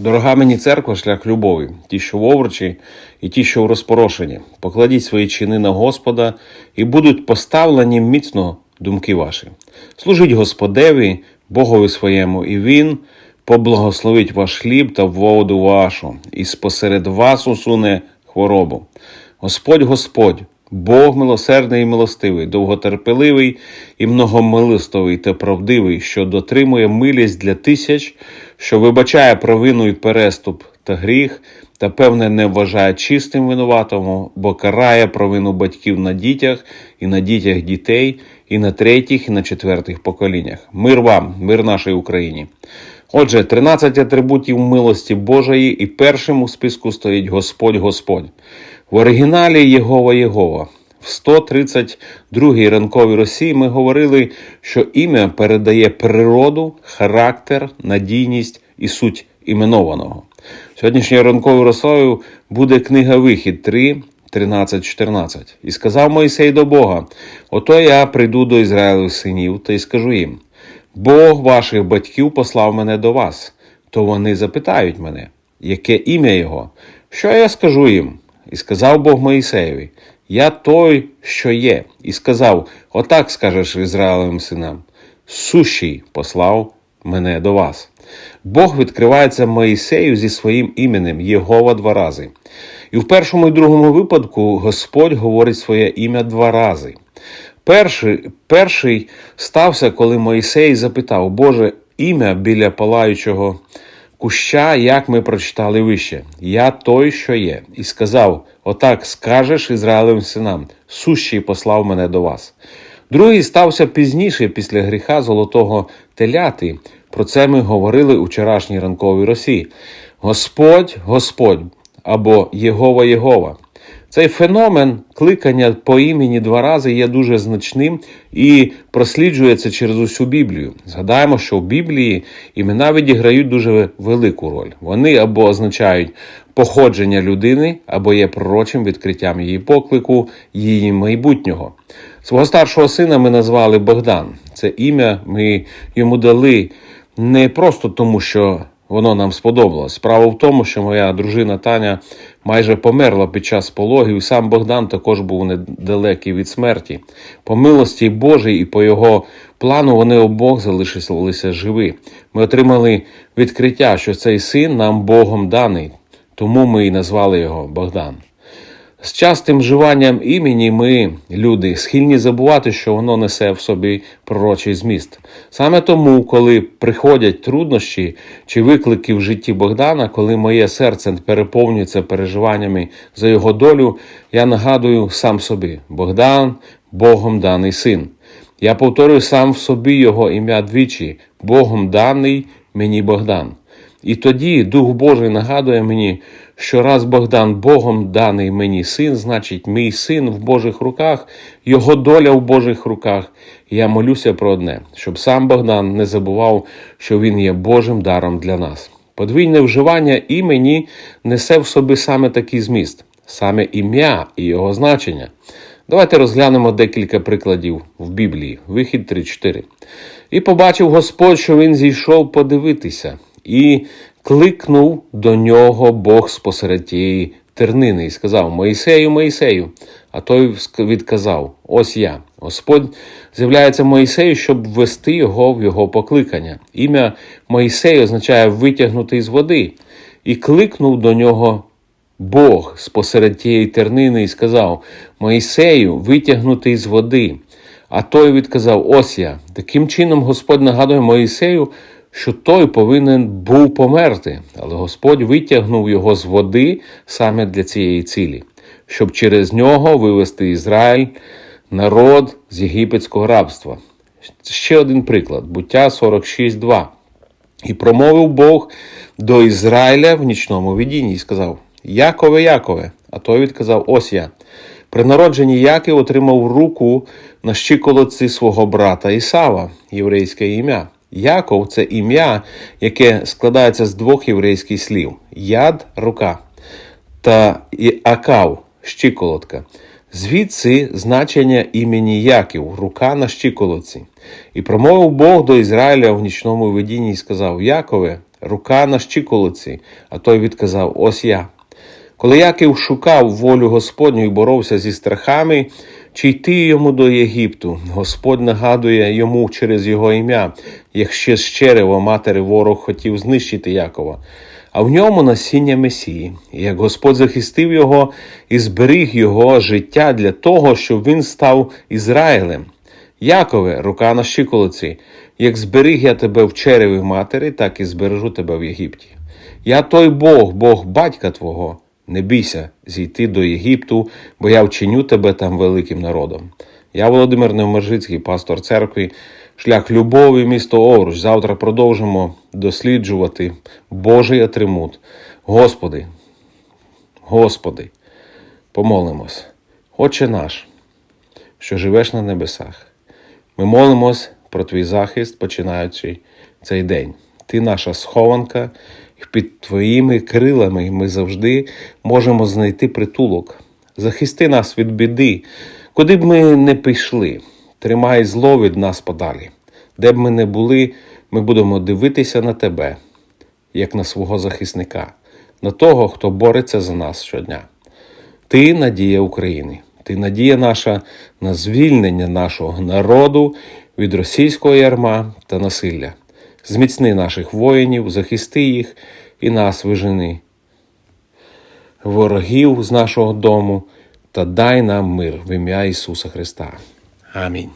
Дорога мені церква, шлях любові, ті, що в овручі, і ті, що в розпорошенні. Покладіть свої чини на Господа, і будуть поставлені міцно думки ваші. Служіть Господеві, Богові своєму, і Він поблагословить ваш хліб та воду вашу, і спосеред вас усуне хворобу. Господь Господь, Бог милосердний і милостивий, довготерпеливий і многомилостивий та правдивий, що дотримує милість для тисяч, що вибачає провину і переступ та гріх, та певне не вважає чистим винуватому, бо карає провину батьків на дітях і на дітях дітей, і на третіх, і на четвертих поколіннях. Мир вам, мир нашій Україні. Отже, 13 атрибутів милості Божої, і першим у списку стоїть Господь Господь. В оригіналі Єгова Єгова. В 132-й ранковій Росії ми говорили, що ім'я передає природу, характер, надійність і суть іменованого. Сьогоднішньою ранковою росою буде книга Вихід 3, 13, 14. І сказав Мойсей до Бога: Ото я прийду до Ізраїлевих синів та й скажу їм: Бог ваших батьків послав мене до вас. То вони запитають мене, яке ім'я його? Що я скажу їм? І сказав Бог Моїсеєві: Я той, що є, і сказав: Отак скажеш Ізраїлевим синам: Сущий послав мене до вас. Бог відкривається Моїсею зі своїм іменем Єгова два рази. І в першому і другому випадку Господь говорить своє ім'я два рази. Перший, перший стався, коли Моїсей запитав, Боже, ім'я біля палаючого куща, як ми прочитали вище, я той, що є, і сказав: Отак скажеш Ізраїлевим синам, сущий послав мене до вас. Другий стався пізніше, після гріха золотого теляти. Про це ми говорили у вчорашній ранковій Росії. Господь, Господь або Єгова Єгова. Цей феномен кликання по імені два рази є дуже значним і просліджується через усю Біблію. Згадаємо, що в Біблії імена відіграють дуже велику роль. Вони або означають походження людини, або є пророчим відкриттям її поклику, її майбутнього. Свого старшого сина ми назвали Богдан. Це ім'я ми йому дали не просто тому, що воно нам сподобалось. Справа в тому, що моя дружина Таня майже померла під час пологів, і сам Богдан також був недалекий від смерті. По милості Божій і по його плану вони обох залишилися живі. Ми отримали відкриття, що цей син нам Богом даний, тому ми і назвали його Богдан. З частим вживанням імені ми, люди, схильні забувати, що воно несе в собі пророчий зміст. Саме тому, коли приходять труднощі чи виклики в житті Богдана, коли моє серце переповнюється переживаннями за його долю, я нагадую сам собі: Богдан, Богом даний син. Я повторюю сам в собі його ім'я двічі, Богом даний мені Богдан. І тоді Дух Божий нагадує мені, що раз Богдан Богом даний мені син, значить, мій син в Божих руках, його доля в Божих руках. Я молюся про одне, щоб сам Богдан не забував, що він є Божим даром для нас. Подвійне вживання імені несе в собі саме такий зміст, саме ім'я і його значення. Давайте розглянемо декілька прикладів в Біблії, вихід 3.4. І побачив Господь, що він зійшов подивитися, і кликнув до нього Бог спосеред тієї тернини і сказав: Моїсею, Моїсею. А той відказав: Ось я. Господь з'являється Моїсею, щоб ввести його в його покликання. Ім'я Моїсей означає витягнутий з води, і кликнув до нього Бог спосеред тієї тернини і сказав: Моїсею, витягнутий з води. А той відказав: Ось я. Таким чином Господь нагадує Моїсею, що той повинен був померти, але Господь витягнув його з води саме для цієї цілі, щоб через нього вивести Ізраїль, народ з єгипетського рабства. Ще один приклад: буття 46.2. І промовив Бог до Ізраїля в нічному видінні і сказав: Якове, Якове, а той відказав: Ось я. При народженні Яків отримав руку на щиколотці свого брата Ісава, єврейське ім'я. Яков це ім'я, яке складається з двох єврейських слів: яд рука та акав щиколотка. Звідси значення імені Яків, рука на щиколотці. І промовив Бог до Ізраїля в нічному видінні і сказав: Якове, рука на щиколиці, а той відказав: Ось я. Коли Яків шукав волю Господню і боровся зі страхами, чи йти йому до Єгипту, Господь нагадує йому через його ім'я, як ще з черева матері ворог хотів знищити Якова. А в ньому насіння Месії, і як Господь захистив його і зберіг його життя для того, щоб він став Ізраїлем. Якове, рука на щиколиці, як зберіг я тебе в череві матері, так і збережу тебе в Єгипті. Я той Бог, Бог батька твого. Не бійся зійти до Єгипту, бо я вчиню тебе там великим народом. Я Володимир Невмержицький, пастор церкви, шлях любові, місто Овруч. Завтра продовжимо досліджувати Божий атрибут. Господи, Господи, помолимось. Отче наш, що живеш на небесах. Ми молимось про твій захист, починаючи цей день. Ти наша схованка, під твоїми крилами ми завжди можемо знайти притулок. Захисти нас від біди, куди б ми не пішли, тримай зло від нас подалі. Де б ми не були, ми будемо дивитися на тебе, як на свого захисника, на того, хто бореться за нас щодня. Ти надія України, ти надія наша на звільнення нашого народу від російського ярма та насилля. Зміцни наших воїнів, захисти їх і нас вижени. Ворогів з нашого дому та дай нам мир в ім'я Ісуса Христа. Амінь.